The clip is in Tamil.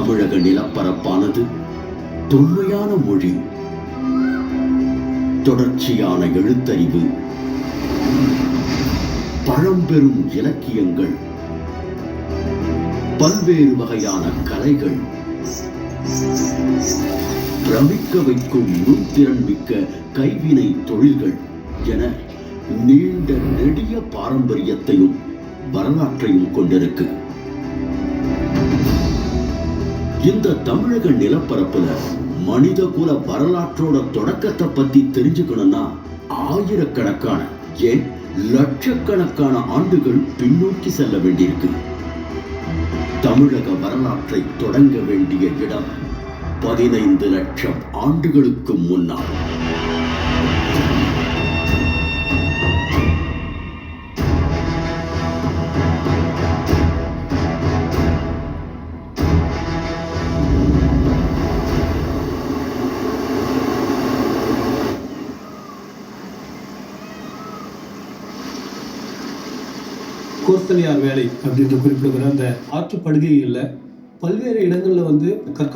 தமிழக நிலப்பரப்பானது தொன்மையான மொழி. தொடர்ச்சியான எழுத்தறிவு. பழம்பெரும் இலக்கியங்கள். பல்வேறு வகையான கலைகள். பிரமிக்க வைக்கும் நுண்திறன் மிக்க கைவினை தொழில்கள் என நீண்ட நெடிய பாரம்பரியத்தையும் வரலாற்றையும் கொண்டிருக்கு. இந்த தமிழக நிலப்பரப்புல மனித குல வரலாற்றோட தொடக்கத்தை பத்தி தெரிஞ்சுக்கணும்னா ஆயிரக்கணக்கான ஏன் லட்சக்கணக்கான ஆண்டுகள் பின்னோக்கி செல்ல வேண்டியிருக்கு. தமிழக வரலாற்றை தொடங்க வேண்டிய இடம் பதினைந்து லட்சம் ஆண்டுகளுக்கு முன்னால். கோர்த்தலையார் வேலை அப்படின்ற குறிப்பிடுகிற அந்த ஆற்றுப்படுகையில் பல்வேறு இடங்களில் வந்து கற்கா